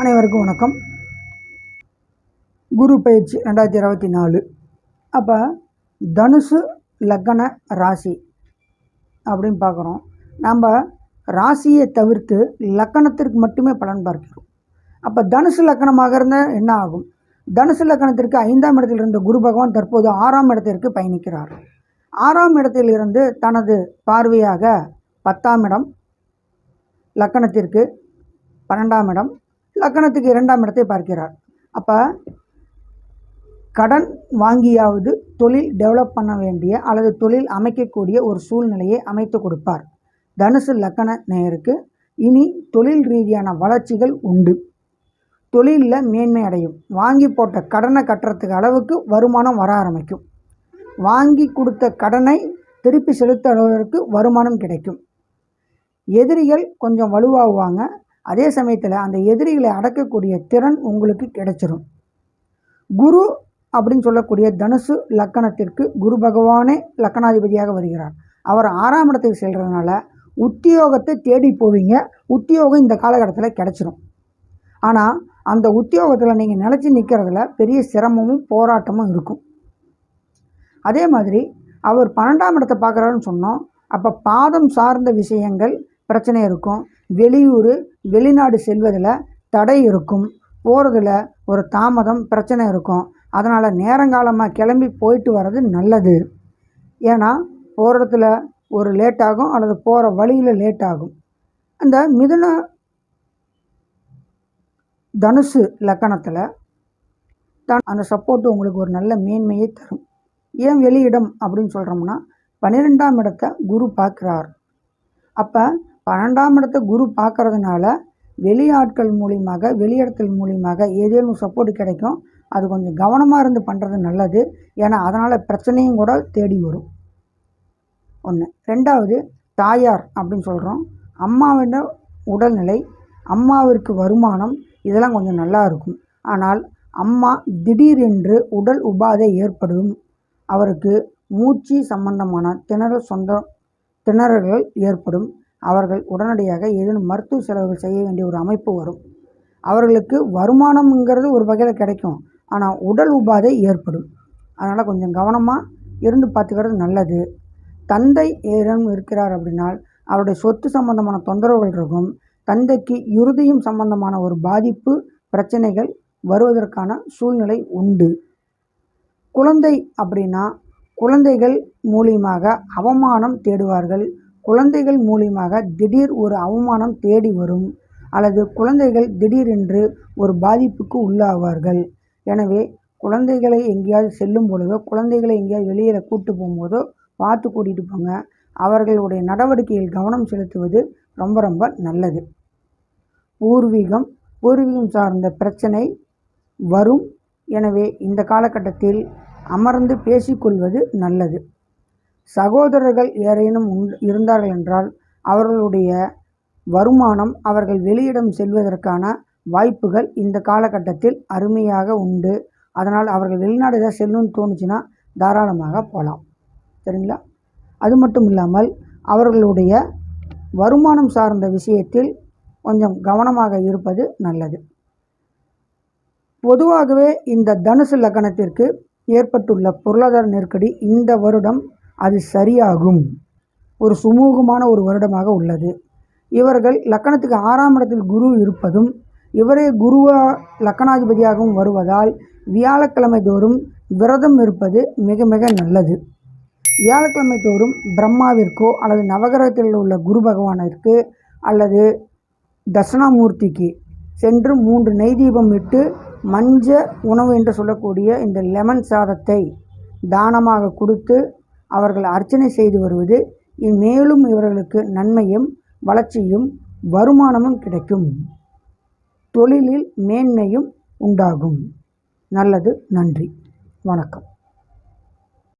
அனைவருக்கும் வணக்கம். குரு பயிற்சி ரெண்டாயிரத்தி இருபத்தி நாலு. அப்போ தனுசு லக்கண ராசி அப்படின்னு பார்க்குறோம். நம்ம ராசியை தவிர்த்து லக்கணத்திற்கு மட்டுமே பலன் பார்க்கிறோம். அப்போ தனுசு லக்கணமாக இருந்தால் என்ன ஆகும்? தனுசு லக்கணத்திற்கு ஐந்தாம் இடத்தில் இருந்த குரு பகவான் தற்போது ஆறாம் இடத்திற்கு பயணிக்கிறார். ஆறாம் இடத்தில் இருந்து தனது பார்வையாக பத்தாம் இடம் லக்கணத்திற்கு பன்னெண்டாம் இடம் லக்கணத்துக்கு இரண்டாம் இடத்தை பார்க்கிறார். அப்போ கடன் வாங்கியாவது தொழில் டெவலப் பண்ண வேண்டிய அல்லது தொழில் அமைக்கக்கூடிய ஒரு சூழ்நிலையை அமைத்து கொடுப்பார். தனுசு லக்கண நேயருக்கு இனி தொழில் ரீதியான வளர்ச்சிகள் உண்டு. தொழிலில் மேன்மை அடையும். வாங்கி போட்ட கடனை கட்டுறதுக்கு அளவுக்கு வருமானம் வர ஆரம்பிக்கும். வாங்கி கொடுத்த கடனை திருப்பி செலுத்த அளவிற்கு வருமானம் கிடைக்கும். எதிரிகள் கொஞ்சம் வலுவாகுவாங்க. அதே சமயத்தில் அந்த எதிரிகளை அடக்கக்கூடிய திறன் உங்களுக்கு கிடைச்சிரும். குரு அப்படின்னு சொல்லக்கூடிய தனுசு லக்கணத்திற்கு குரு பகவானே லக்கணாதிபதியாக வருகிறார். அவர் ஆறாம் இடத்துக்கு செல்கிறதுனால உத்தியோகத்தை தேடி போவீங்க. உத்தியோகம் இந்த காலகட்டத்தில் கிடச்சிரும். ஆனால் அந்த உத்தியோகத்தில் நீங்கள் நினச்சி நிற்கிறதுல பெரிய சிரமமும் போராட்டமும் இருக்கும். அதே மாதிரி அவர் பன்னெண்டாம் இடத்தை பார்க்குறாருன்னு சொன்னோம். அப்போ பாதம் சார்ந்த விஷயங்கள் பிரச்சனை இருக்கும். வெளியூர் வெளிநாடு செல்வதில் தடை இருக்கும். போகிறதுல ஒரு தாமதம் பிரச்சனை இருக்கும். அதனால் நேரங்காலமாக கிளம்பி போயிட்டு வர்றது நல்லது. ஏன்னா போகிற இடத்துல ஒரு லேட் ஆகும் அல்லது போகிற வழியில் லேட் ஆகும். அந்த மிதுன தனுசு லக்கணத்தில் தான் அந்த சப்போர்ட்டு உங்களுக்கு ஒரு நல்ல மேன்மையை தரும். ஏன் வெளியிடம் அப்படின்னு சொல்கிறோம்னா பன்னிரெண்டாம் இடத்தை குரு பார்க்குறார். அப்போ பன்னெண்டாம் இடத்தை குரு பார்க்குறதுனால வெளியாட்கள் மூலியமாக வெளியிடத்தில் மூலியமாக ஏதேனும் சப்போர்ட் கிடைக்கும். அது கொஞ்சம் கவனமாக இருந்து பண்ணுறது நல்லது. ஏன்னா அதனால் பிரச்சனையும் கூட தேடி வரும். ஒன்று ரெண்டாவது தாயார் அப்படின்னு சொல்கிறோம் அம்மாவிட உடல்நிலை அம்மாவிற்கு வருமானம் இதெல்லாம் கொஞ்சம் நல்லா இருக்கும். ஆனால் அம்மா திடீரென்று உடல் உபாதை ஏற்படும். அவருக்கு மூச்சு சம்பந்தமான திணறல் சொந்த திணறல்கள் ஏற்படும். அவர்கள் உடனடியாக ஏதேனும் மருத்துவ செலவுகள் செய்ய வேண்டிய ஒரு அமைப்பு வரும். அவர்களுக்கு வருமானம்ங்கிறது ஒரு வகையில் கிடைக்கும். ஆனால் உடல் உபாதை ஏற்படும். அதனால் கொஞ்சம் கவனமாக இருந்து பார்த்துக்கிறது நல்லது. தந்தை ஏதேனும் இருக்கிறார் அப்படின்னால் அவருடைய சொத்து சம்பந்தமான தொந்தரவுகள் இருக்கும். தந்தைக்கு இறுதியும் சம்பந்தமான ஒரு பாதிப்பு பிரச்சனைகள் வருவதற்கான சூழ்நிலை உண்டு. குழந்தை அப்படின்னா குழந்தைகள் மூலியமாக அவமானம் தேடுவார்கள். குழந்தைகள் மூலியமாக திடீர் ஒரு அவமானம் தேடி வரும் அல்லது குழந்தைகள் திடீரென்று ஒரு பாதிப்புக்கு உள்ளாவார்கள். எனவே குழந்தைகளை எங்கேயாவது செல்லும் பொழுதோ குழந்தைகளை எங்கேயாவது வெளியில் கூட்டு போகும்போதோ பார்த்து கூட்டிகிட்டு போங்க. அவர்களுடைய நடவடிக்கையில் கவனம் செலுத்துவது ரொம்ப ரொம்ப நல்லது. பூர்வீகம் பூர்வீகம் சார்ந்த பிரச்சனை வரும். எனவே இந்த காலகட்டத்தில் அமர்ந்து பேசிக்கொள்வது நல்லது. சகோதரர்கள் யாரேனும் இருந்தார்கள் என்றால் அவர்களுடைய வருமானம் அவர்கள் வெளியிடம் செல்வதற்கான வாய்ப்புகள் இந்த காலகட்டத்தில் அருமையாக உண்டு. அதனால் அவர்கள் வெளிநாடு ஏதாவது செல்லணும்னு தோணுச்சுன்னா தாராளமாக போகலாம். சரிங்களா? அது மட்டும் இல்லாமல் அவர்களுடைய வருமானம் சார்ந்த விஷயத்தில் கொஞ்சம் கவனமாக இருப்பது நல்லது. பொதுவாகவே இந்த தனுசு லக்கணத்திற்கு ஏற்பட்டுள்ள பொருளாதார நெருக்கடி இந்த வருடம் அது சரியாகும். ஒரு சுமூகமான ஒரு வருடமாக உள்ளது. இவர்கள் லக்கணத்துக்கு ஆறாம் இடத்தில் குரு இருப்பதும் இவரே குருவா லக்கணாதிபதியாகவும் வருவதால் வியாழக்கிழமை தோறும் விரதம் இருப்பது மிக மிக நல்லது. வியாழக்கிழமை தோறும் பிரம்மாவிற்கோ அல்லது நவகிரகத்தில் உள்ள குரு பகவானிற்கு அல்லது தட்சணாமூர்த்திக்கு சென்று மூன்று நெய் தீபம் இட்டு மஞ்ச உணவு என்று சொல்லக்கூடிய இந்த லெமன் சாதத்தை தானமாக கொடுத்து அவர்கள் அர்ச்சனை செய்து வருவது மேலும் இவர்களுக்கு நன்மையும் வளர்ச்சியும் வருமானமும் கிடைக்கும். தொழிலில் மேன்மையும் உண்டாகும். நல்லது நன்றி. வணக்கம்.